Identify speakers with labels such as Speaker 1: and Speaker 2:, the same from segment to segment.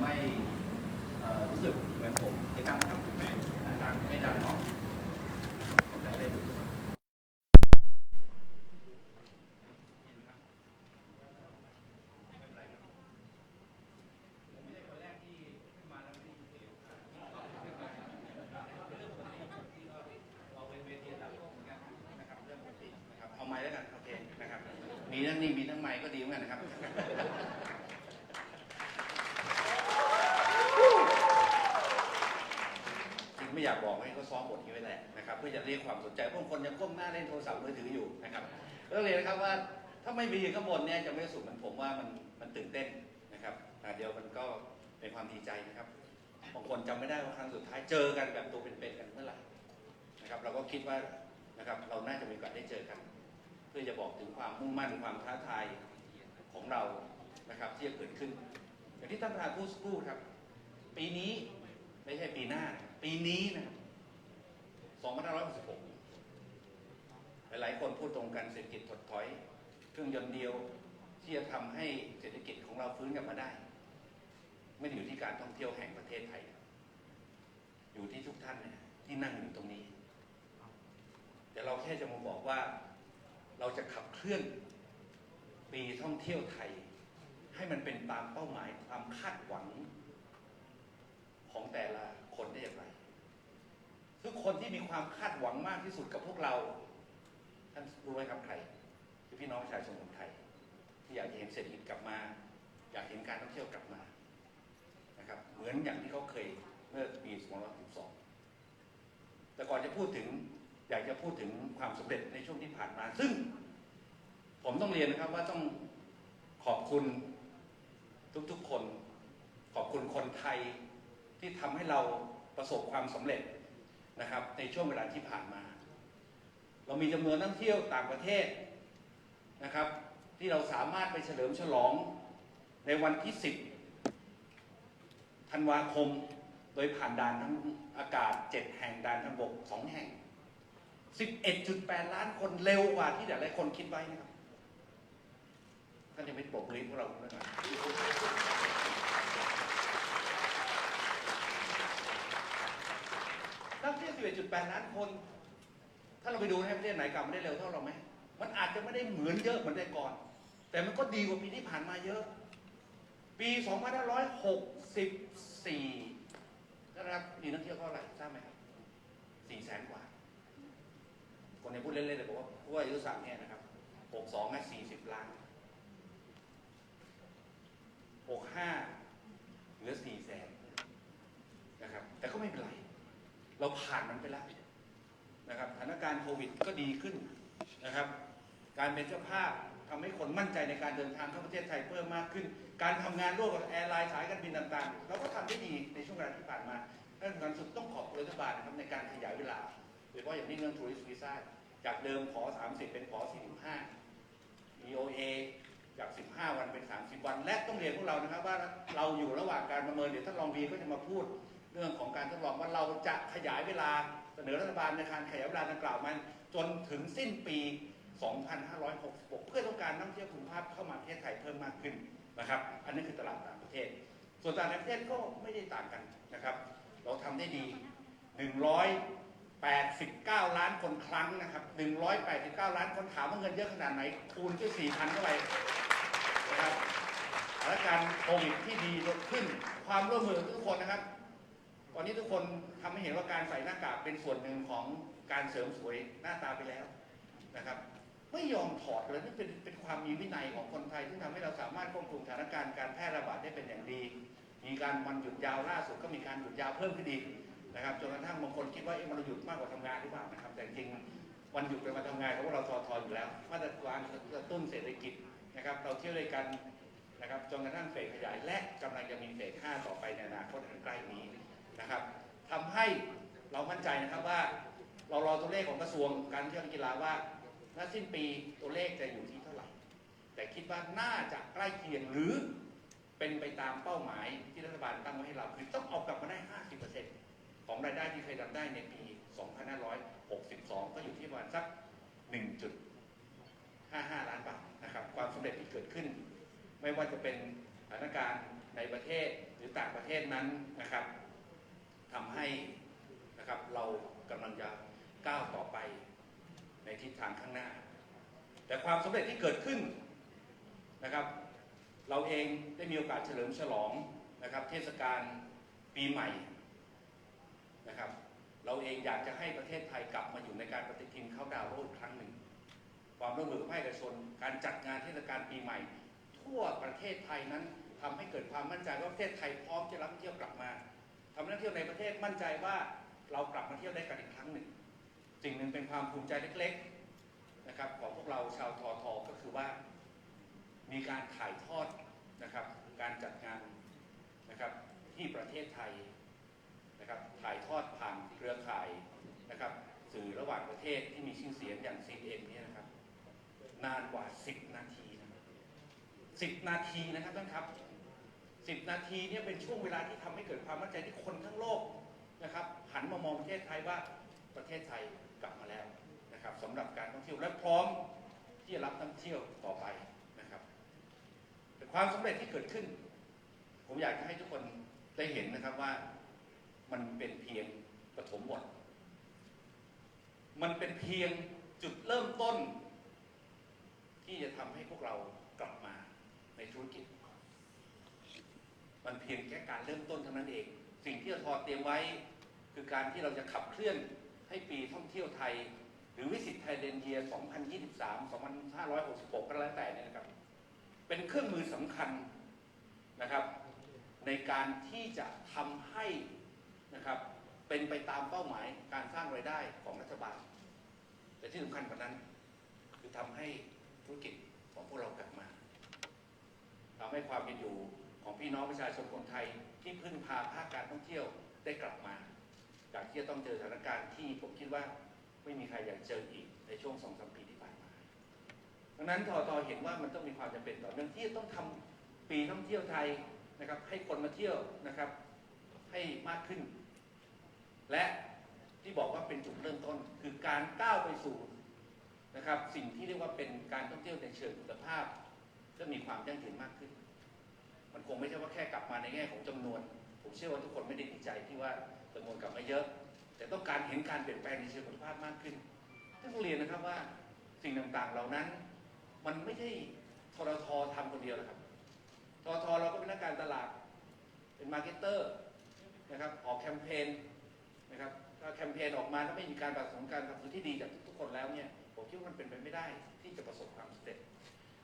Speaker 1: ไม่รู้สึกเหมือนผมในการทำถูกไหมดังไม่ดังหรอกผมจะได้ดูนะครับเอาไม้แล้วกันโอเคนะครับมีทั้งนี่มีทั้งไม้ก็ดีเหมือนกันนะครับ จริง ไม่อยากบอกให้เขาซ้อมบทนี้ไว้แหละนะครับเพื่อจะเรียกความสนใจบางคนยังก้มหน้าเล่นโทรศัพท์มือถืออยู่นะครับก็เลยนะครับว่าถ้าไม่มีข้างบนเนี่ยจะไม่สุดเหมือนผมว่ามันมันตื่นเต้นนะครับแต่เดียวมันก็เป็นความดีใจนะครับบางคนจำไม่ได้ว่าครั้งสุดท้ายเจอกันแบบตัวเป็นๆกันเมื่อไหร่นะครับเราก็คิดว่านะครับเราน่าจะมีโอกาสได้เจอกัน เพื่อจะบอกถึงความมุ่งมั่นความท้าทายของเรานะครับที่จะเกิดขึ้น อย่างที่ท่านประธานพูดสักครู่ครับ ปีนี้ไม่ใช่ปีหน้า ปีนี้นะครับ2566 หลายๆคนพูดตรงกันเศรษฐกิจถดถอย เครื่องยนต์เดียวที่จะทำให้เศรษฐกิจของเราฟื้นกลับมาได้ ไม่ได้อยู่ที่การท่องเที่ยวแห่งประเทศไทย อยู่ที่ทุกท่านเนี่ยที่นั่งอยู่ตรงนี้ แต่เราแค่จะมาบอกว่าเราจะขับเคลื่อนปีท่องเที่ยวไทย ให้มันเป็นตามเป้าหมายความคาดหวังของแต่ละคนได้อย่างไร ทุกคนที่มีความคาดหวังมากที่สุดกับพวกเรา ท่านรู้ไหมครับใครคือพี่น้องประชาชนคนไทย ที่อยากเห็นเศรษฐกิจกลับมา อยากเห็นการท่องเที่ยวกลับมานะครับเหมือนอย่างที่เขาเคยเมื่อปี2512แต่ก่อนจะพูดถึงอยากจะพูดถึงความสำเร็จในช่วงที่ผ่านมา ซึ่ง ผมต้องเรียนนะครับว่าต้องขอบคุณทุกๆคน ขอบคุณคนไทยที่ทำให้เราประสบความสำเร็จ นะครับ ในช่วงเวลาที่ผ่านมา เรามีจำนวนนักท่องเที่ยวต่างประเทศนะครับ ที่เราสามารถไปเฉลิมฉลองในวันที่ 10 ธันวาคม โดยผ่านด่านทั้งอากาศ 7 แห่งด่านทางบก 2 แห่ง 11.8 ล้านคนเร็วกว่าที่หลายๆคนคิดไว้นะครับท่านจะไม่ปรบมือให้พวกเราด้วยนะ นักเที่ยว 11.8 ล้านคน ถ้าเราไปดูในประเทศไหนกลับมาได้เร็วเท่าเราไหม มันอาจจะไม่ได้เหมือนเยอะเหมือนแต่ก่อน แต่มันก็ดีกว่าปีที่ผ่านมาเยอะ ปี 2564นะครับมีนักเที่ยวเท่าไหร่ทราบไหมครับ4แสนกว่า คนในพูดเล่นๆเลยบอกว่าผู้อายุสามเนี่ยนะครับ 62อ่40 ล้าน 65เหลือ4แสนนะครับ แต่ก็ไม่เป็นไร เราผ่านมันไปแล้วนะครับสถานการณ์โควิดก็ดีขึ้นนะครับ การเป็นเจ้าภาพทำให้คนมั่นใจในการเดินทางเข้าประเทศไทยเพิ่มมากขึ้น การทำงานร่วมกับแอร์ไลน์สายการบินต่างๆ เราก็ทำได้ดีในช่วงเวลาที่ผ่านมาและสำคัญสุดต้องขอบคุณรัฐบาลนะครับในการขยายเวลาโดยเฉพาะอย่างนี้เรื่องทัวริสต์วีซ่าจากเดิมขอ 30 เป็นขอ 45 EOA จาก 15 วันเป็น 30 วัน และต้องเรียนพวกเรานะครับว่าเราอยู่ระหว่างการประเมินเดี๋ยวท่านรองวีก็จะมาพูด เรื่องของการทดลองว่าเราจะขยายเวลาเสนอรัฐบาลในการขยายเวลาดังกล่าวมันจนถึงสิ้นปี 2566 เพื่อต้องการนักท่องเที่ยวคุณภาพเข้ามาประเทศไทยเพิ่มมากขึ้นนะครับ อันนี้คือตลาดต่างประเทศ ส่วนต่างประเทศก็ไม่ได้ต่างกันนะครับ เราทำได้ดี 189 ล้านคนครั้งนะครับ 189 ล้านคนถามว่าเงินเยอะขนาดไหน คูณด้วย4,000เข้าไปนะครับสถานการณ์โควิดที่ดีลดขึ้น ความร่วมมือทุกคนนะครับ อนนี้ทุกคนทำให้เห็นว่าการใส่หน้ากากเป็นส่วนหนึ่งของการเสริมสวยหน้าตาไปแล้วนะครับ ไม่ยอมถอดเลยนี่เป็นเป็นความมีวินัยของคนไทยที่ทำให้เราสามารถควบคุมสถานการณ์การแพร่ระบาดได้เป็นอย่างดี มีการวันหยุดยาวล่าสุดก็มีการหยุดยาวเพิ่มขึ้นอีกนะครับจนกระทั่งบางคนคิดว่าเอ๊ะมันหยุดมากกว่าทำงานหรือเปล่านะครับ แต่จริงวันหยุดเป็นวันทำงานของพวกเราทอทออยู่แล้ว มาตรการกระตุ้นเศรษฐกิจนะครับ เราเที่ยวด้วยกันนะครับจนกระทั่งเฟสขยายและกำลังจะมีเฟส5ต่อไปในอนาคตอันใกล้นี้ นะครับทำให้เรามั่นใจนะครับว่า เรารอตัวเลขของกระทรวงการเที่ยวและกีฬาว่าณสิ้นปีตัวเลขจะอยู่ที่เท่าไหร่ แต่คิดว่าน่าจะใกล้เคียงหรือเป็นไปตามเป้าหมายที่รัฐบาลตั้งไว้ให้เราคือต้องเอากลับมาได้ 50%ของรายได้ที่เคยทำได้ในปี 2562 ก็อยู่ที่ประมาณสัก 1.55 ล้านบาทนะครับ ความสำเร็จที่เกิดขึ้น ไม่ว่าจะเป็นสถานการณ์ในประเทศหรือต่างประเทศนั้นนะครับ ทำให้นะครับเรากำลังจะก้าวต่อไปในทิศทางข้างหน้า แต่ความสำเร็จที่เกิดขึ้นนะครับ เราเองได้มีโอกาสเฉลิมฉลองนะครับ เทศกาลปีใหม่นะครับ เราเองอยากจะให้ประเทศไทยกลับมาอยู่ในการปฏิทินเข้าดาวโลกครั้งหนึ่ง ความร่วมมือภาคเอกชน การจัดงานเทศกาลปีใหม่ ทั่วประเทศไทยนั้นทำให้เกิดความมั่นใจว่าประเทศไทยพร้อมจะรับเที่ยว เที่ยวในประเทศมั่นใจว่าเรากลับมาเที่ยวได้กันอีกครั้งหนึ่งสิ่งหนึ่งเป็นความภูมิใจเล็กๆนะครับของพวกเราชาวทอทอก็คือว่า มีการถ่ายทอดนะครับการจัดงานนะครับที่ประเทศไทยนะครับถ่ายทอดผ่านเครือข่ายนะครับสื่อระหว่างประเทศที่มีชื่อเสียงอย่าง CNN เนี่ยนะครับนานกว่า 10 นาทีนะครับ10 นาทีนะครับท่านครับ 10 นาทีเนี่ยเป็นช่วงเวลาที่ทำให้เกิดความมั่นใจที่คนทั้งโลกนะครับหันมามองประเทศไทยว่าประเทศไทยกลับมาแล้วนะครับสำหรับการท่องเที่ยวและพร้อมที่จะรับนักท่องเที่ยวต่อไปนะครับแต่ความสำเร็จที่เกิดขึ้น ผมอยากจะให้ทุกคนได้เห็นนะครับว่ามันเป็นเพียงปฐมบท มันเป็นเพียงจุดเริ่มต้น ที่จะทำให้พวกเรากลับมาในธุรกิจ มันเพียงแค่การเริ่มต้นเท่านั้นเอง สิ่งที่เราทอเตรียมไว้ คือการที่เราจะขับเคลื่อนให้ปีท่องเที่ยวไทย หรือวิสิตไทยเดนเยีย 2023 2566 ก็แล้วแต่เนี่ยนะครับ เป็นเครื่องมือสำคัญนะครับ ในการที่จะทำให้นะครับเป็นไปตามเป้าหมายการสร้างรายได้ของรัฐบาล แต่ที่สำคัญกว่านั้น คือทำให้ธุรกิจของพวกเรากลับมาทำให้ความเป็นอยู่ ของพี่น้องประชาชนคนไทยที่พึ่งพาภาคการท่องเที่ยวได้กลับมา จากที่จะต้องเจอสถานการณ์ที่ผมคิดว่าไม่มีใครอยากเจออีกในช่วงสองสามปีที่ผ่านมาดังนั้นทอทอเห็นว่ามันต้องมีความจำเป็นต่อเนื่องที่จะต้องทำปีท่องเที่ยวไทยนะครับให้คนมาเที่ยวนะครับให้มากขึ้น และที่บอกว่าเป็นจุดเริ่มต้นคือการก้าวไปสู่นะครับสิ่งที่เรียกว่าเป็นการท่องเที่ยวในเชิงคุณภาพจะมีความยั่งยืนมากขึ้น มันคงไม่ใช่ว่าแค่กลับมาในแง่ของจำนวน ผมเชื่อว่าทุกคนไม่ได้ดีใจที่ว่าจำนวนกลับมาเยอะ แต่ต้องการเห็นการเปลี่ยนแปลงในเชิงคุณภาพมากขึ้นต้องเรียนนะครับว่าสิ่งต่างๆเหล่านั้น มันไม่ใช่ทรททำคนเดียวนะครับทรทเราก็เป็นนักการตลาด เป็นมาร์เก็ตเตอร์นะครับออกแคมเปญนะครับถ้าแคมเปญออกมาแล้วไม่มีการประสานการทำตัวที่ดีจากทุกๆคนแล้วเนี่ยผมคิดว่ามันเป็นไปไม่ได้ที่จะประสบความสำเร็จ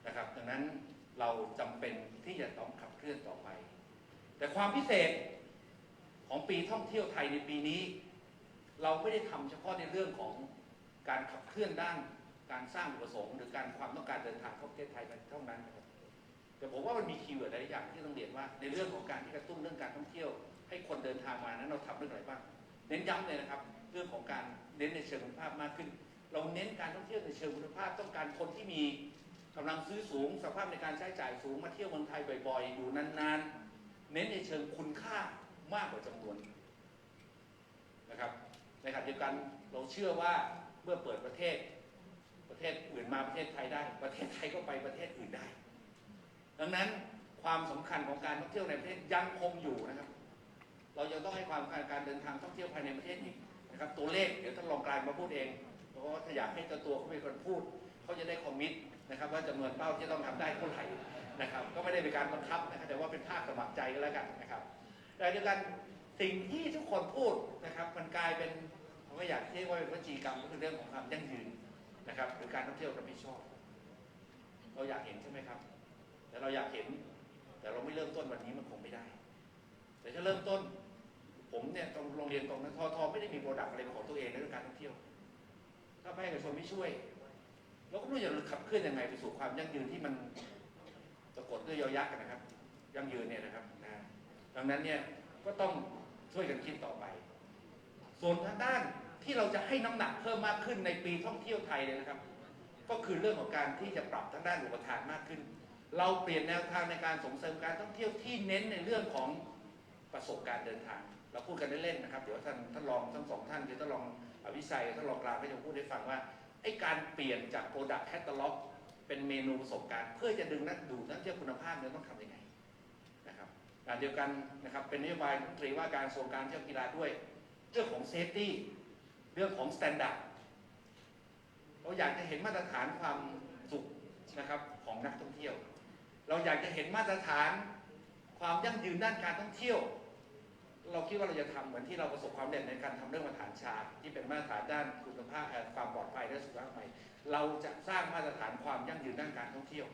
Speaker 1: นะครับ ดังนั้น เราจำเป็นที่จะต้องขับเคลื่อนต่อไป แต่ความพิเศษของปีท่องเที่ยวไทยในปีนี้ เราไม่ได้ทำเฉพาะในเรื่องของการขับเคลื่อนด้านการสร้างอุปสงค์หรือการความต้องการเดินทางเข้าประเทศไทยเท่านั้นนะครับแต่ผมว่ามันมีคีย์เวิร์ดหลายอย่างที่ต้องเรียนว่า ในเรื่องของการที่กระตุ้นเรื่องการท่องเที่ยว ให้คนเดินทางมานั้นเราทำเรื่องอะไรบ้างเน้นย้ำเลยนะครับ เรื่องของการเน้นในเชิงคุณภาพมากขึ้น เราเน้นการท่องเที่ยวในเชิงคุณภาพต้องการคนที่มี กำลังซื้อสูงสภาพในการใช้จ่ายสูงมาเที่ยวเมืองไทยบ่อยๆ อยู่นานๆ เน้นในเชิงคุณค่ามากกว่าจำนวนนะครับในขณะเดียวกันเราเชื่อว่าเมื่อเปิดประเทศ ประเทศอื่นมาประเทศไทยได้ ประเทศไทยก็ไปประเทศอื่นได้ ดังนั้นความสำคัญของการท่องเที่ยวในประเทศยังคงอยู่นะครับ เรายังต้องให้ความสำคัญการเดินทางท่องเที่ยวภายในประเทศอีกนะครับตัวเลขเดี๋ยวท่านรองกลางมาพูดเองเพราะว่าถ้าอยากให้เจ้าตัวเขาเป็นคนพูด เขาจะได้คอมมิตนะครับว่าจำนวนเป้าที่ต้องทำได้เท่าไหร่นะครับ ก็ไม่ได้เป็นการบังคับนะครับแต่ว่าเป็นภาคสมัครใจก็แล้วกันนะครับแต่เดียวกันสิ่งที่ทุกคนพูดนะครับ มันกลายเป็นผมก็อยากเรียกว่าเป็นวจีกรรมก็คือเรื่องของความยั่งยืนนะครับหรือการท่องเที่ยวรับผิดชอบ เราอยากเห็นใช่ไหมครับ แต่เราอยากเห็น แต่เราไม่เริ่มต้นวันนี้มันคงไม่ได้ แต่ถ้าเริ่มต้น ผมเนี่ยตรงโรงเรียนตรงนั้นทอทอไม่ได้มีโปรดักต์อะไรของตัวเองในเรื่องการท่องเที่ยว ถ้าภาคเอกชนไม่ช่วย เราก็ไม่รู้จะขับเคลื่อนยังไงไปสู่ความยั่งยืนที่มันสะกดด้วยยอยักษ์กันนะครับ ยั่งยืนเนี่ยนะครับนะดังนั้นเนี่ยก็ต้องช่วยกันคิดต่อไป ส่วนทางด้านที่เราจะให้น้ำหนักเพิ่มมากขึ้นในปีท่องเที่ยวไทยเลยนะครับ ก็คือเรื่องของการที่จะปรับทางด้านอุปทานมากขึ้น เราเปลี่ยนแนวทางในการส่งเสริมการท่องเที่ยวที่เน้นในเรื่องของประสบการณ์เดินทาง เราพูดกันเล่นๆนะครับ เดี๋ยวท่านท่านรองทั้งสองท่านคือท่านรองอภิชัยท่านรองกลางก็จะพูดให้ฟังว่า ไอ้การเปลี่ยนจาก Product Catalog เป็นเมนูประสบการณ์ เพื่อจะดึงนักดูนักเที่ยวคุณภาพเนี่ยต้องทำยังไงนะครับขณะเดียวกันนะครับเป็นนโยบายตรีว่าการกระทรวงการเที่ยวกีฬาด้วย เรื่องของเซฟตี้เรื่องของสแตนดาร์ดเราอยากจะเห็นมาตรฐานความสุขนะครับของนักท่องเที่ยว เราอยากจะเห็นมาตรฐานความยั่งยืนด้านการท่องเที่ยว เราคิดว่าเราจะทำเหมือนที่เราประสบความสำเร็จในการทำเรื่องมาตรฐานชาที่เป็นมาตรฐานด้านคุณภาพความปลอดภัยและสุขภาพใหม่เราจะสร้างมาตรฐานความยั่งยืนด้านการท่องเที่ยว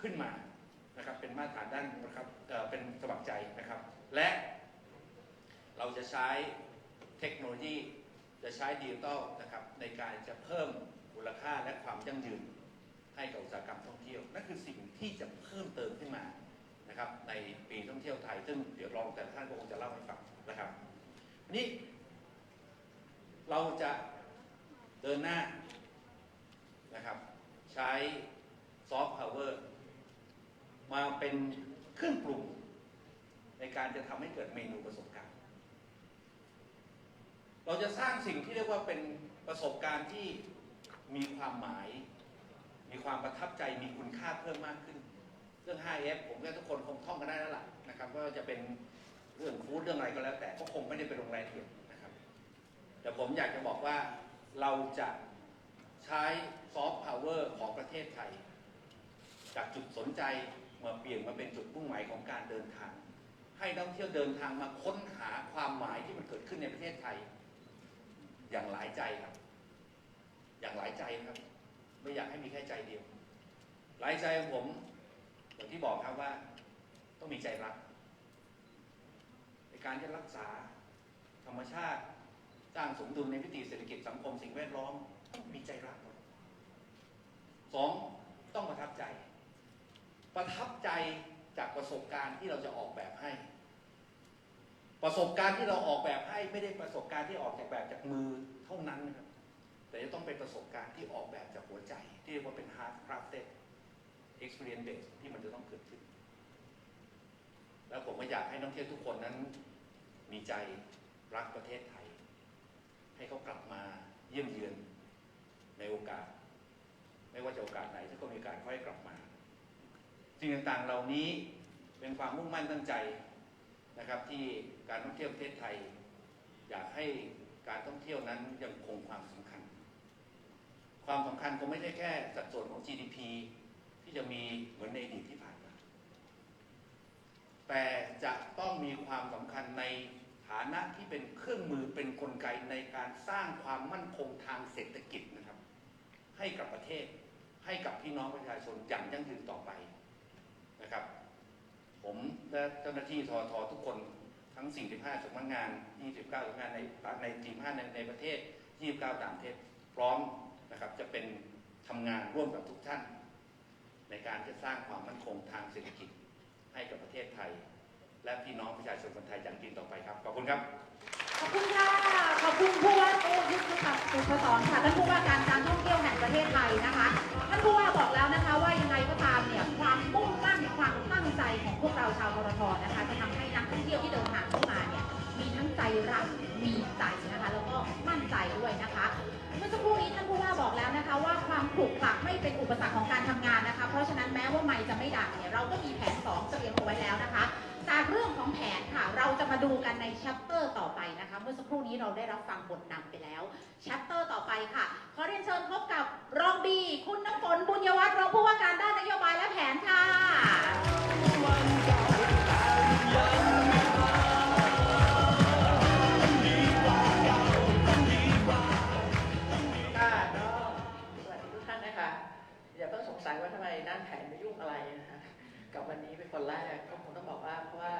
Speaker 1: ขึ้นมานะครับเป็นมาตรฐานด้านนะครับเเป็นสมัครใจนะครับ และเราจะใช้เทคโนโลยีจะใช้ดิจิทัลนะครับในการจะเพิ่มมูลค่าและความยั่งยืนให้กับอุตสาหกรรมท่องเที่ยวนั่นคือสิ่งที่จะเพิ่มเติมขึ้นมา นะครับในปีท่องเที่ยวไทย ซึ่งเดี๋ยวรองแต่ละท่านก็คงจะเล่าให้ฟังนะครับนี่เราจะเดินหน้านะครับใช้ซอฟต์พาวเวอร์มาเป็นเครื่องปรุงในการจะทำให้เกิดเมนูประสบการณ์ เราจะสร้างสิ่งที่เรียกว่าเป็นประสบการณ์ที่มีความหมาย มีความประทับใจมีคุณค่าเพิ่มมากขึ้น เรื่อง 5F ผมว่าทุกคนคงท่องกันได้แล้วล่ะนะครับว่าจะเป็นเรื่องฟู้ดเรื่องอะไรก็แล้ว แต่ก็คงไม่ได้ไปลงรายละเอียดนะครับ แต่ผมอยากจะบอกว่าเราจะใช้ซอฟต์พาวเวอร์ของประเทศไทย จากจุดสนใจมาเปลี่ยนมาเป็นจุดมุ่งหมายของการเดินทาง ให้นักท่องเที่ยวเดินทางมาค้นหาความหมายที่มันเกิดขึ้นในประเทศไทย อย่างหลายใจครับ อย่างหลายใจครับ ไม่อยากให้มีแค่ใจเดียว หลายใจผม อย่างที่บอกครับว่าต้องมีใจรัก ในการที่รักษาธรรมชาติสร้างสมดุลในวิถีเศรษฐกิจสังคมสิ่งแวดล้อมต้องมีใจรักก่อนสองต้องประทับใจ ประทับใจจากประสบการณ์ที่เราจะออกแบบให้ ประสบการณ์ที่เราออกแบบให้ไม่ได้ประสบการณ์ที่ออกจากแบบจากมือเท่านั้นนะครับแต่จะต้องเป็นประสบการณ์ที่ออกแบบจากหัวใจ ที่เรียกว่าเป็น hard crafted experience based ที่มันจะต้องเกิดขึ้น แล้วผมก็อยากให้นักท่องเที่ยวทุกคนนั้นมีใจรักประเทศไทย ให้เขากลับมาเยี่ยมเยือนในโอกาส ไม่ว่าจะโอกาสไหนถ้าก็มีกาสค่อยกลับมาสิ่งต่างๆเหล่านี้เป็นความมุ่งมั่นตั้งใจนะครับ ที่การท่องเที่ยวประเทศไทย อยากให้การท่องเที่ยวนั้นยังคงความสำคัญ ความสำคัญคงไม่ใช่แค่สัดส่วนของ GDP ที่ จะมีเหมือนในอดีตที่ผ่านมา แต่จะต้องมีความสำคัญในฐานะที่เป็นเครื่องมือเป็นนกลไกในการสร้างความมั่นคงทางเศรษฐกิจนะครับ ให้กับประเทศให้กับพี่น้องประชาชนอย่างยั่งยืนต่อไปนะครับ ผมและเจ้าหน้าที่ทอทอทุกคนทั้ง 45สำนักงาน 29สำนักงานในในทีม5ในในประเทศ 29 ต่างประเทศพร้อมนะครับจะเป็นทำงานร่วมกับทุกท่าน ในการจะสร้างความมั่นคงทางเศรษฐกิจให้กับประเทศไทย และพี่น้องประชาชนคนไทยอย่างจริงต่อไปครับ ขอบคุณครับ
Speaker 2: ขอบคุณค่ะ ขอบคุณผู้ว่าโอยุทธศักดิ์สุขสอนค่ะ ท่านผู้ว่าการการท่องเที่ยวแห่งประเทศไทยนะคะ ท่านผู้ว่าบอกแล้วนะคะว่ายังไงก็ตามเนี่ยความมุ่งมั่นความตั้งใจของพวกเราชาวทรทนะคะจะทำให้นักท่องเที่ยวที่เดินทางเข้ามาเนี่ยมีทั้งใจรักมีใจนะคะแล้วก็มั่นใจด้วยนะคะ เมื่อสักครู่นี้ท่านผู้ว่า ความขลุกขลักไม่เป็นอุปสรรคของการทำงานนะคะ เพราะฉะนั้นแม้ว่าไม่จะไม่ดังเนี่ยเราก็มีแผนสองเตรียมเอาไว้แล้วนะคะ จากเรื่องของแผนค่ะเราจะมาดูกันในแชปเตอร์ต่อไปนะคะ เมื่อสักครู่นี้เราได้รับฟังบทนำไปแล้วแชปเตอร์ต่อไปค่ะขอเรียนเชิญพบกับรองบีคุณน้ำฝนบุญยวัฒน์รองผู้ว่าการด้านนโยบายและแผนค่ะ
Speaker 3: อะไรนะคะกับวันนี้เป็นคนแรกก็คงต้องบอกว่าเพราะว่า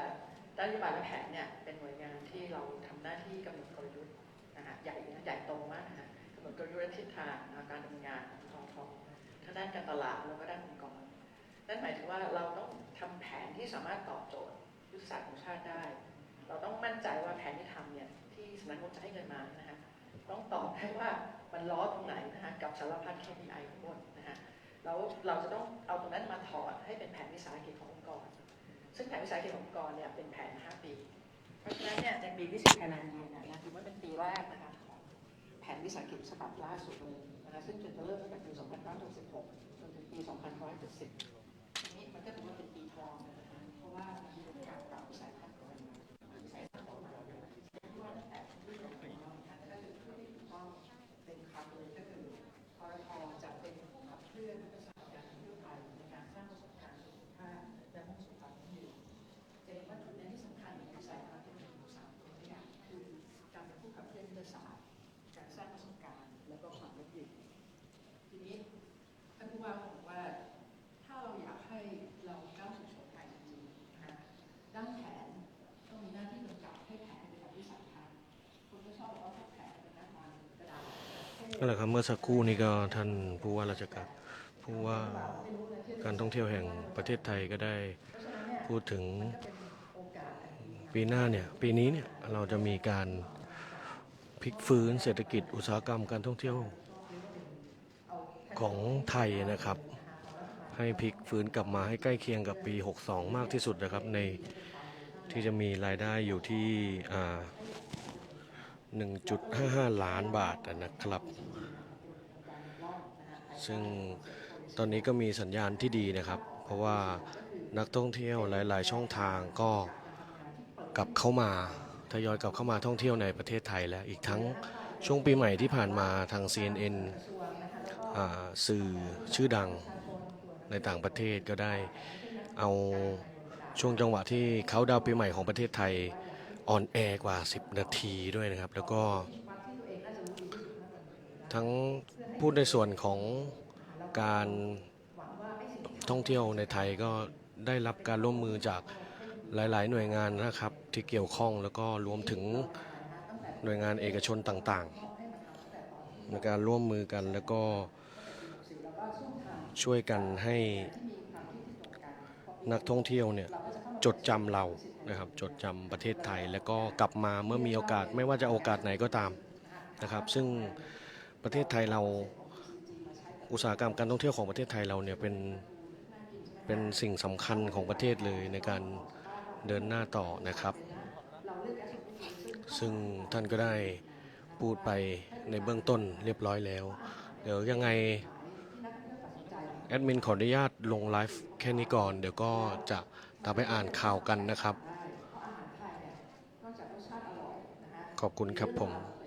Speaker 3: ด้านนโยบายและแผนเนี่ยเป็นหน่วยงานที่เราทำหน้าที่กำหนดกลยุทธ์นะคะใหญ่นะใหญ่โตมากนะคะกำหนดกลยุทธ์และทิศทางนะการดำเนินงานของทองทองด้านการตลาดแล้วก็ด้านองค์กรนั่นหมายถึงว่าเราต้องทำแผนที่สามารถตอบโจทย์ยุทธศาสตร์ของชาติได้ เราต้องมั่นใจว่าแผนที่ทำเนี่ยที่สำนักงบจะให้เงินมานะคะต้องตอบให้ว่ามันล้อตรงไหนนะคะกับสารพัด KPI ทั้งหมดนะคะ แล้วเราจะต้องเอาตรงนั้นมาถอดให้เป็นแผนวิสาหกิจขององค์กร ซึ่งแผนวิสาหกิจขององค์กรเนี่ยเป็นแผน 5 ปี เพราะฉะนั้นเนี่ยในปีที่สิบแลนด์เนี่ยนะถือว่าเป็นปีแรกนะคะของแผนวิสาหกิจฉบับล่าสุดเลยนะคะซึ่งจะเริ่มตั้งแต่ปี 2566จนถึงปี 2570อันนี้มันก็ถือว่าเป็นปีทองนะคะเพราะว่ามันมีการปรับวิสาห
Speaker 4: นั่นแหละครับเมื่อสักครู่นี้ก็ท่านผู้ว่าราชการผู้ว่าการท่องเที่ยวแห่งประเทศไทยก็ได้พูดถึงปีหน้าเนี่ยปีนี้เนี่ยเราจะมีการพลิกฟื้นเศรษฐกิจอุตสาหกรรมการท่องเที่ยวของไทยนะครับ ให้พลิกฟื้นกลับมาให้ใกล้เคียงกับปี 62 มากที่สุดนะครับในที่จะมีรายได้อยู่ที่อ่า 1.55 ล้านบาทนะครับ ซึ่งตอนนี้ก็มีสัญญาณที่ดีนะครับ เพราะว่านักท่องเที่ยวหลาย ๆ ช่องทางก็กลับเข้ามาทยอยกลับเข้ามาท่องเที่ยวในประเทศไทยแล้วอีกทั้งช่วงปีใหม่ที่ผ่านมาทาง CNN อ่าสื่อชื่อดังในต่างประเทศก็ได้เอาช่วงจังหวะที่เขาดาวปีใหม่ของประเทศไทย ออนแอร์กว่า 10 นาทีด้วยนะครับ แล้วก็ ทั้งพูดในส่วนของการท่องเที่ยวในไทยก็ได้รับการร่วมมือจากหลาย ๆ หน่วยงานนะครับ ที่เกี่ยวข้องแล้วก็รวมถึงหน่วยงานเอกชนต่างๆ ในการร่วมมือกันแล้วก็ช่วยกันให้นักท่องเที่ยวเนี่ยจดจำเรา นะครับจดจำประเทศไทย แล้วก็กลับมาเมื่อมีโอกาสไม่ว่าจะโอกาสไหนก็ตามนะครับ ซึ่งประเทศไทยเราอุตสาหกรรมการท่องเที่ยวของประเทศไทยเราเนี่ยเป็นเป็นสิ่งสำคัญของประเทศเลยในการเดินหน้าต่อนะครับ ซึ่งท่านก็ได้พูดไปในเบื้องต้นเรียบร้อยแล้ว เดี๋ยวยังไงแอดมินขออนุญาตลงไลฟ์แค่นี้ก่อน เดี๋ยวก็จะตามไปอ่านข่าวกันนะครับ ขอบคุณครับผม